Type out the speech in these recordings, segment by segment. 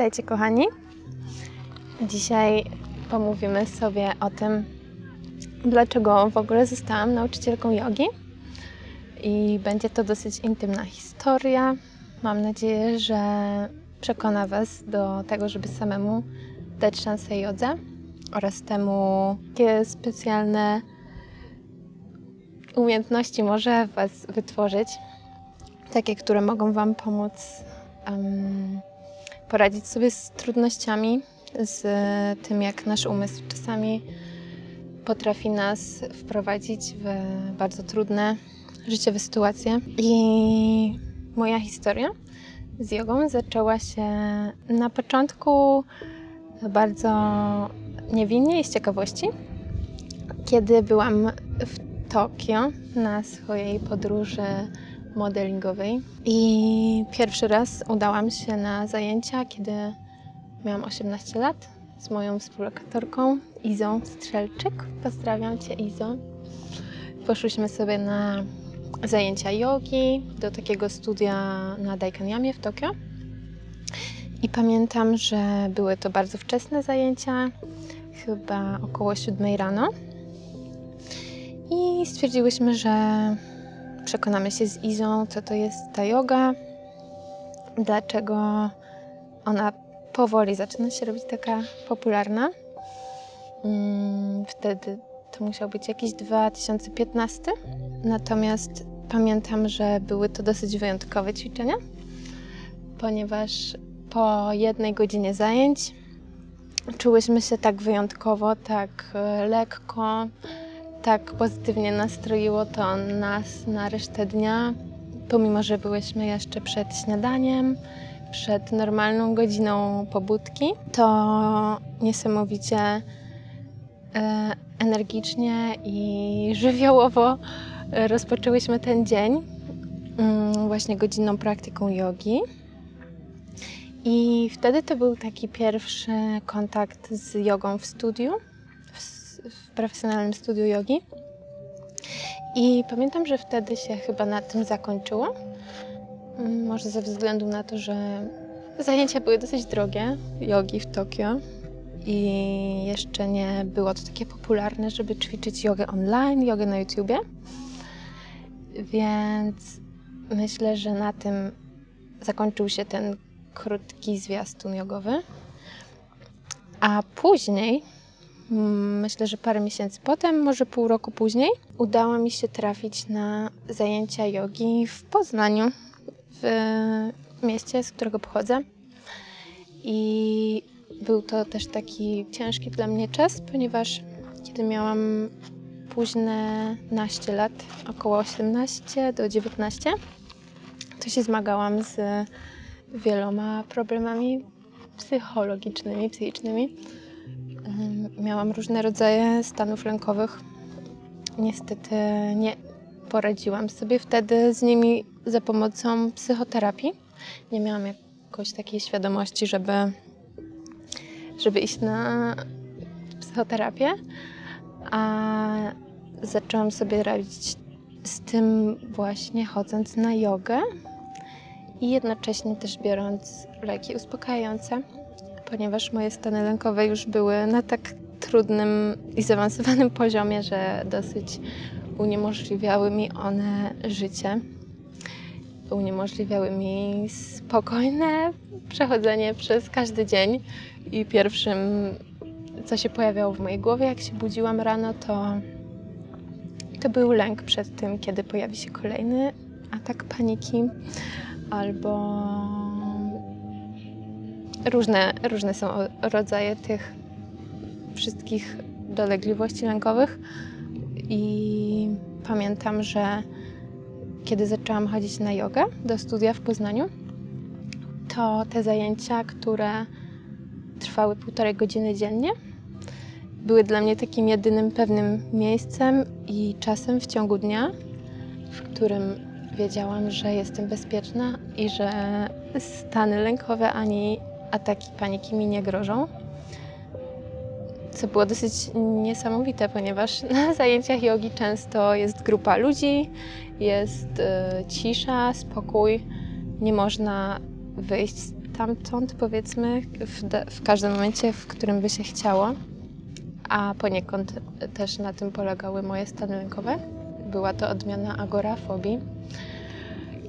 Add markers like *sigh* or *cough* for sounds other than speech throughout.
Witajcie kochani. Dzisiaj pomówimy sobie o tym, dlaczego w ogóle zostałam nauczycielką jogi. I będzie to dosyć intymna historia. Mam nadzieję, że przekona Was do tego, żeby samemu dać szansę jodze oraz temu, jakie specjalne umiejętności może Was wytworzyć, takie, które mogą Wam pomóc um, poradzić sobie z trudnościami, z tym, jak nasz umysł czasami potrafi nas wprowadzić w bardzo trudne życiowe sytuacje. I moja historia z jogą zaczęła się na początku bardzo niewinnie i z ciekawości, kiedy byłam w Tokio na swojej podróży modelingowej i pierwszy raz udałam się na zajęcia, kiedy miałam 18 lat z moją współlokatorką Izą Strzelczyk. Pozdrawiam Cię Izo. Poszłyśmy sobie na zajęcia jogi do takiego studia na Daikanyamie w Tokio. I pamiętam, że były to bardzo wczesne zajęcia, chyba około 7 rano. I stwierdziłyśmy, że przekonamy się z Izą, co to jest ta yoga, dlaczego ona powoli zaczyna się robić taka popularna. Mm, wtedy to musiał być jakiś 2015. Natomiast pamiętam, że były to dosyć wyjątkowe ćwiczenia, ponieważ po jednej godzinie zajęć czułyśmy się tak wyjątkowo, tak e, lekko, tak pozytywnie nastroiło to nas na resztę dnia, pomimo że byłyśmy jeszcze przed śniadaniem, przed normalną godziną pobudki, to niesamowicie e, energicznie i żywiołowo rozpoczęłyśmy ten dzień mm, właśnie godzinną praktyką jogi. I wtedy to był taki pierwszy kontakt z jogą w studiu w profesjonalnym studiu jogi. I pamiętam, że wtedy się chyba na tym zakończyło. Mm, może ze względu na to, że zajęcia były dosyć drogie, jogi w Tokio. I jeszcze nie było to takie popularne, żeby ćwiczyć jogę online, jogę na YouTubie. Więc myślę, że na tym zakończył się ten krótki zwiastun jogowy. A później myślę, że parę miesięcy potem, może pół roku później, udało mi się trafić na zajęcia jogi w Poznaniu, w mieście, z którego pochodzę. I był to też taki ciężki dla mnie czas, ponieważ kiedy miałam późne naście lat, około 18 do 19, to się zmagałam z wieloma problemami psychologicznymi, psychicznymi Miałam różne rodzaje stanów lękowych. Niestety nie poradziłam sobie wtedy z nimi za pomocą psychoterapii. Nie miałam jakoś takiej świadomości, żeby, żeby iść na psychoterapię, a zaczęłam sobie radzić z tym właśnie chodząc na jogę i jednocześnie też biorąc leki uspokajające ponieważ moje stany lękowe już były na tak trudnym i zaawansowanym *laughs* poziomie, że dosyć uniemożliwiały mi one życie. Uniemożliwiały mi spokojne przechodzenie przez każdy dzień. I pierwszym, co się pojawiało w mojej głowie, jak się budziłam rano, to, to był lęk przed tym, kiedy pojawi się kolejny atak paniki albo Różne, różne są rodzaje tych wszystkich dolegliwości lękowych i pamiętam, że kiedy zaczęłam chodzić na jogę do studia w Poznaniu, to te zajęcia, które trwały półtorej godziny dziennie, były dla mnie takim jedynym pewnym miejscem i czasem w ciągu dnia, w którym wiedziałam, że jestem bezpieczna i że stany lękowe ani ataki paniki mi nie grożą. Co było dosyć niesamowite, ponieważ *laughs* na zajęciach jogi często jest grupa ludzi, jest y, cisza, spokój. Nie można wyjść stamtąd, powiedzmy, w, w każdym momencie, w którym by się chciało. A poniekąd też na tym polegały moje stany lękowe. Była to odmiana agorafobii.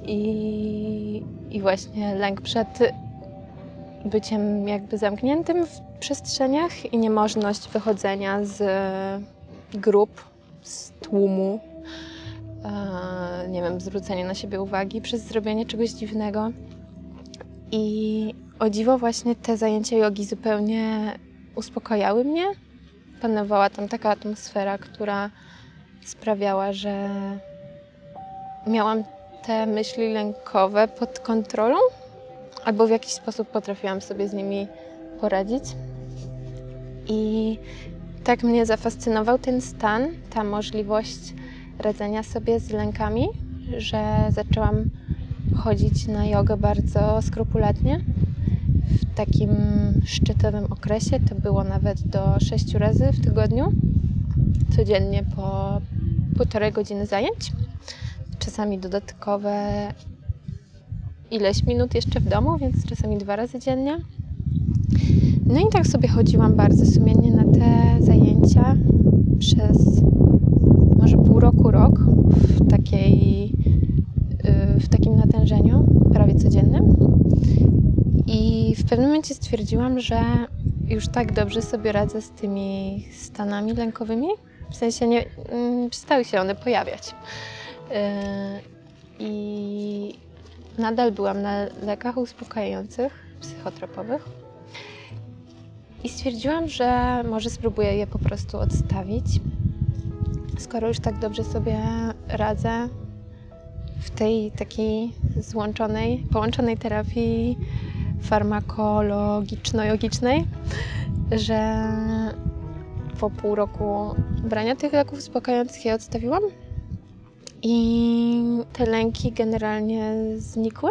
I, I właśnie lęk przed byciem jakby zamkniętym w przestrzeniach i niemożność wychodzenia z grup, z tłumu, e, nie wiem, zwrócenie na siebie uwagi przez zrobienie czegoś dziwnego. I o dziwo właśnie te zajęcia jogi zupełnie uspokajały mnie. Panowała tam taka atmosfera, która sprawiała, że miałam te myśli lękowe pod kontrolą, albo w jakiś sposób potrafiłam sobie z nimi poradzić. I tak mnie zafascynował ten stan, ta możliwość radzenia sobie z lękami, że zaczęłam chodzić na jogę bardzo skrupulatnie. W takim szczytowym okresie to było nawet do sześciu razy w tygodniu, codziennie po półtorej godziny zajęć, czasami dodatkowe ileś minut jeszcze w domu, więc czasami dwa razy dziennie. No i tak sobie chodziłam bardzo sumiennie na te zajęcia przez może pół roku, rok w, takiej, y, w takim natężeniu, prawie codziennym. I w pewnym momencie stwierdziłam, że już tak dobrze sobie radzę z tymi stanami lękowymi. W sensie nie, mm, przestały się one pojawiać. Y, I nadal byłam na lekach uspokajających, psychotropowych. I stwierdziłam, że może spróbuję je po prostu odstawić. Skoro już tak dobrze sobie radzę w tej takiej złączonej, połączonej terapii farmakologiczno-jogicznej, że po pół roku brania tych leków uspokajających je odstawiłam i te lęki generalnie znikły.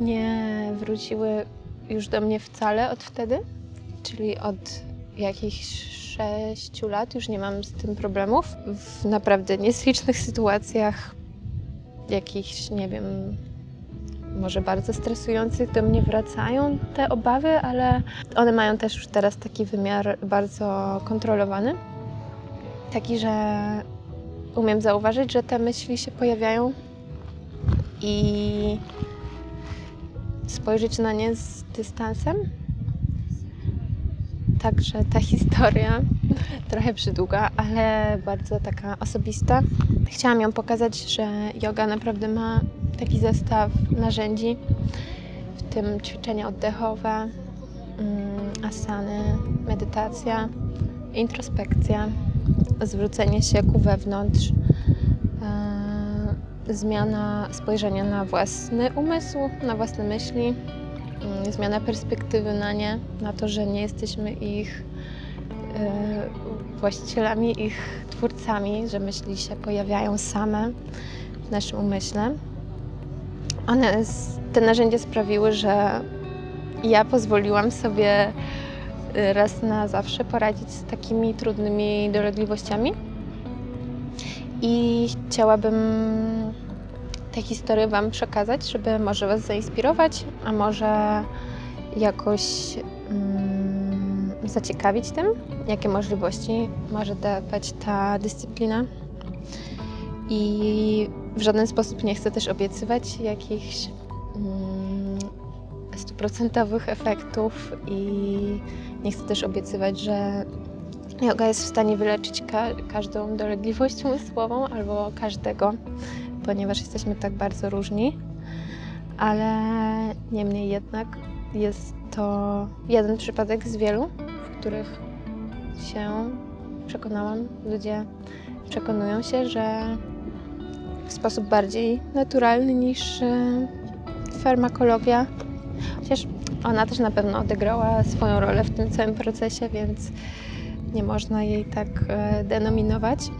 Nie wróciły już do mnie wcale od wtedy, czyli od jakichś sześciu lat już nie mam z tym problemów. W naprawdę niezlicznych sytuacjach, jakichś, nie wiem, może bardzo stresujących do mnie wracają te obawy, ale one mają też już teraz taki wymiar bardzo kontrolowany. Taki, że umiem zauważyć, że te myśli się pojawiają i spojrzeć na nie z dystansem. Także ta historia *laughs* trochę przydługa, ale bardzo taka osobista. Chciałam ją pokazać, że yoga naprawdę ma taki zestaw narzędzi, w tym ćwiczenia oddechowe, mm, asany, medytacja, introspekcja, zwrócenie się ku wewnątrz, e, zmiana spojrzenia na własny umysł, na własne myśli, zmiana perspektywy na nie, na to, że nie jesteśmy ich e, właścicielami, ich twórcami, że myśli się pojawiają same w naszym umyśle. One, te narzędzia sprawiły, że ja pozwoliłam sobie Y, raz na zawsze poradzić z takimi trudnymi dolegliwościami. I chciałabym tę historię Wam przekazać, żeby może Was zainspirować, a może jakoś um, zaciekawić tym, jakie możliwości może dawać ta dyscyplina. I w żaden sposób nie chcę też obiecywać jakichś um, stuprocentowych efektów i nie chcę też obiecywać, że yoga jest w stanie wyleczyć ka każdą dolegliwość umysłową albo każdego, ponieważ jesteśmy tak bardzo różni. Ale niemniej jednak jest to jeden przypadek z wielu, w których się przekonałam, ludzie przekonują się, że w sposób bardziej naturalny niż e, farmakologia, chociaż ona też na pewno odegrała swoją rolę w tym całym procesie, więc nie można jej tak e, denominować.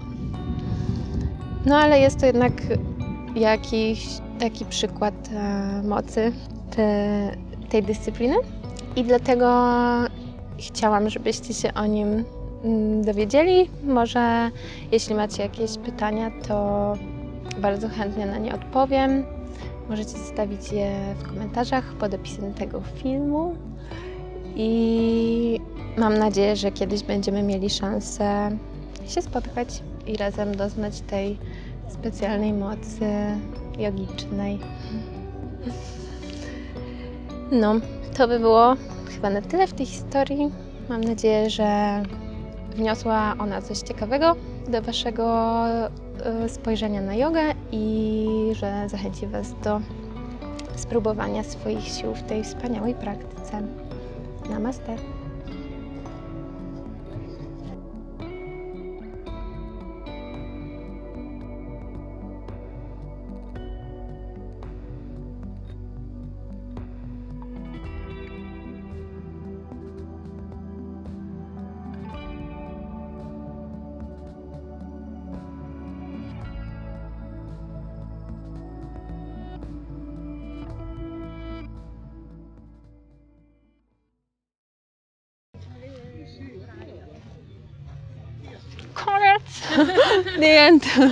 No ale jest to jednak jakiś taki przykład e, mocy te, tej dyscypliny i dlatego chciałam, żebyście się o nim mm, dowiedzieli. Może jeśli macie jakieś pytania, to bardzo chętnie na nie odpowiem. Możecie zostawić je w komentarzach pod opisem tego filmu. I mam nadzieję, że kiedyś będziemy mieli szansę się spotkać i razem doznać tej specjalnej mocy jogicznej. No, to by było chyba na tyle w tej historii. Mam nadzieję, że wniosła ona coś ciekawego do Waszego e, spojrzenia na jogę i że zachęci Was do spróbowania swoich sił w tej wspaniałej praktyce. Namaste. 你敢动？